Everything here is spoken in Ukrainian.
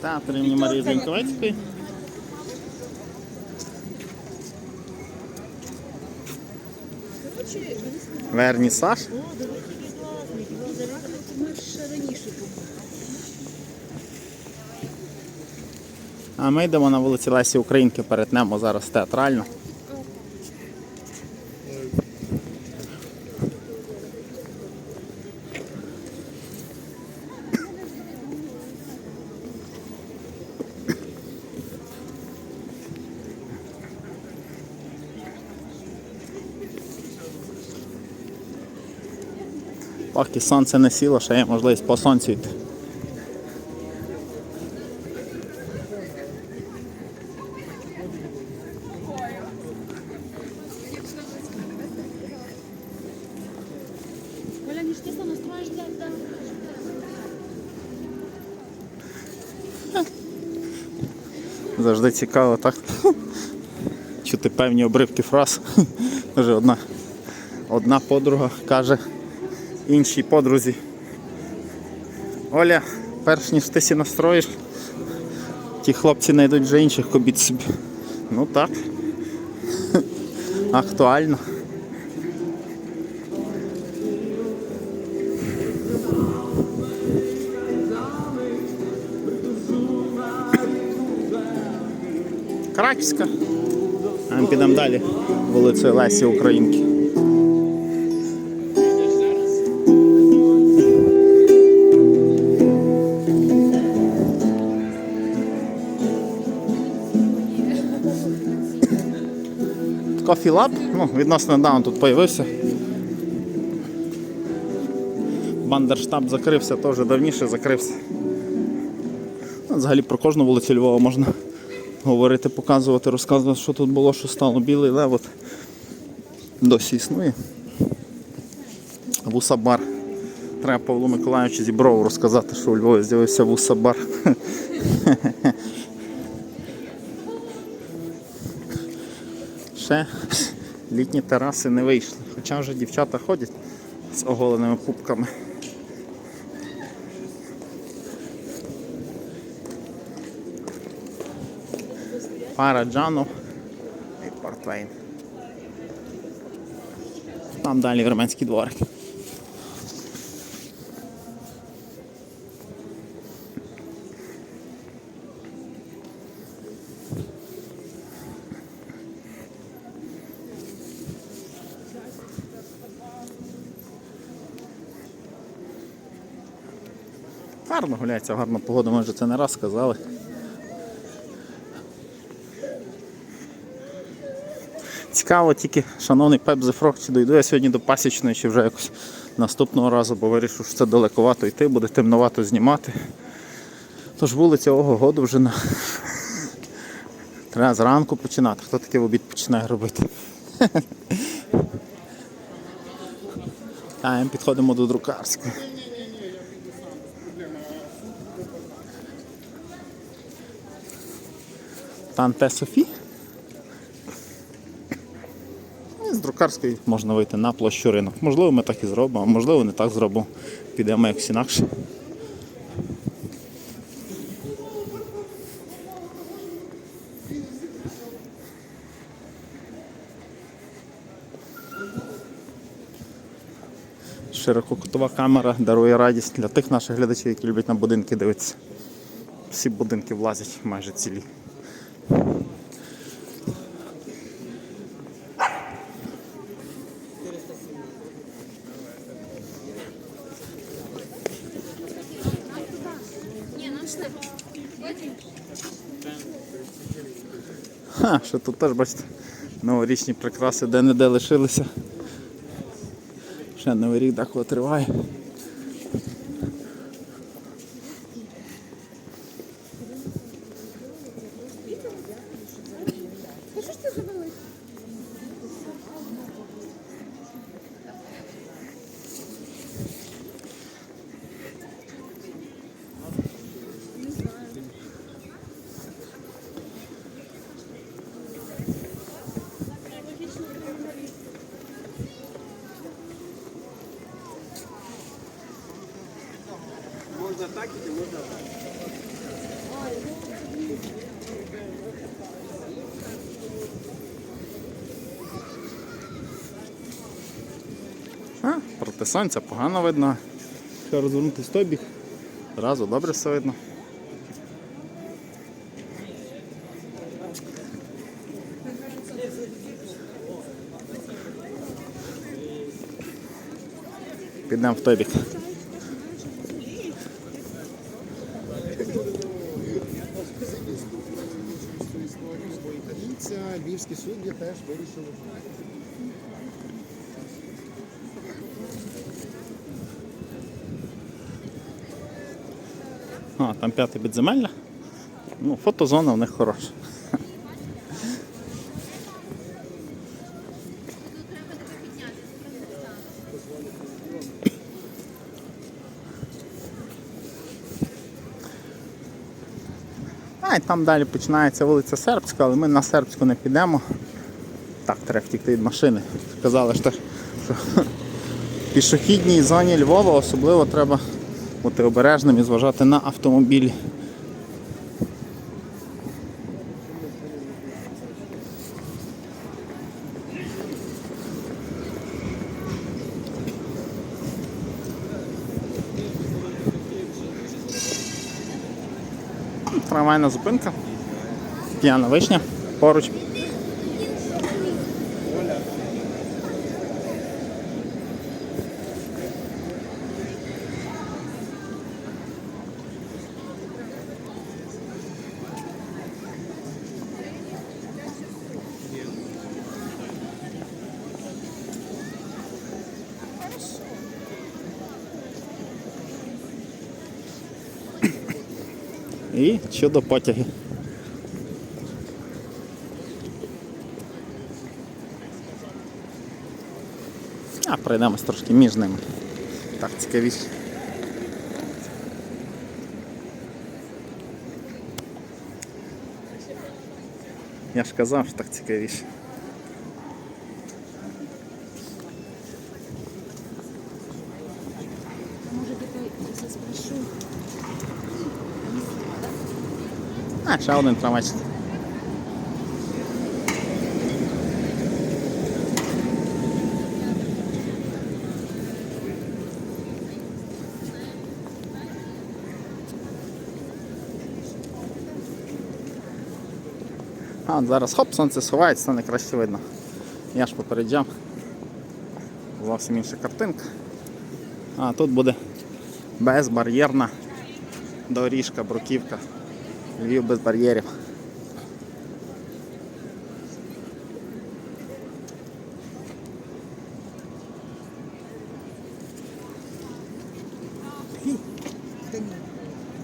Театр імені Марії Зіньковецької. Вернісаж. А ми йдемо на вулиці Лесі Українки, перетнемо зараз театрально. Поки сонце не сіло, ще є можливість по сонцю йти. Завжди цікаво, так? Чути певні обривки фраз. Одна, одна подруга каже іншій подрузі. Оля, перш ніж ти сі настроїш, ті хлопці знайдуть вже інших кобіт собі. Ну так. Актуально. Краківська. А ми підемо далі вулицею Лесі Українки. Coffee Lab, ну, відносно недавно тут з'явився. Бандерштаб закрився, теж давніше закрився. Взагалі про кожну вулицю Львова можна говорити, показувати, розказувати, що тут було, що стало. Білий лев от досі існує. Вусабар. Треба Павлу Миколаївичу Зіброву розказати, що у Львові з'явився вусабар. Ще літні тераси не вийшли. Хоча вже дівчата ходять з оголеними пупками. Пара Джану і Портвейн. Там далі вірменський дворик. Гарно гуляється, гарна погода, ми вже це не раз сказали. Цікаво тільки, шановний Пеп Зефрок, чи дойду я сьогодні до пасічної, чи вже якось наступного разу, бо вирішив, що це далековато йти, буде темновато знімати. Тож вулиця ого вже на... Треба зранку починати. Хто таке в обід починає робити? А, підходимо до друкарської. Танте Софі. І З друкарської можна вийти на площу ринок. Можливо, ми так і зробимо, а можливо, не так зробимо. Підемо якось інакше. Ширококутова камера дарує радість для тих наших глядачів, які люблять на будинки дивитися. Всі будинки влазять майже цілі. Ха, що тут теж, бачите, новорічні прикраси де-не-де лишилися. Ще новий рік декого триває. А, проти сонця погано видно. Якщо розвернути той бік, одразу добре все видно. Підемо в той бік. Бо італійця, судді теж вирішили. А, там п'яте підземелля. Ну, фотозона в них хороша. І там далі починається вулиця Сербська, але ми на Сербську не підемо. Так, треба втікти від машини. Сказали що в пішохідній зоні Львова особливо треба бути обережним і зважати на автомобілі. Трамвайна зупинка. П'яна вишня поруч. І щодо потяги. А пройдемось трошки між ними. Так цікавіше. Я ж казав, що так цікавіше. А, ще один трамвайчик. А, зараз хоп, сонце сховається, стане краще видно. Я ж попереджав. Зовсім інша картинка. А тут буде безбар'єрна доріжка, бруківка. Львів без бар'єрів.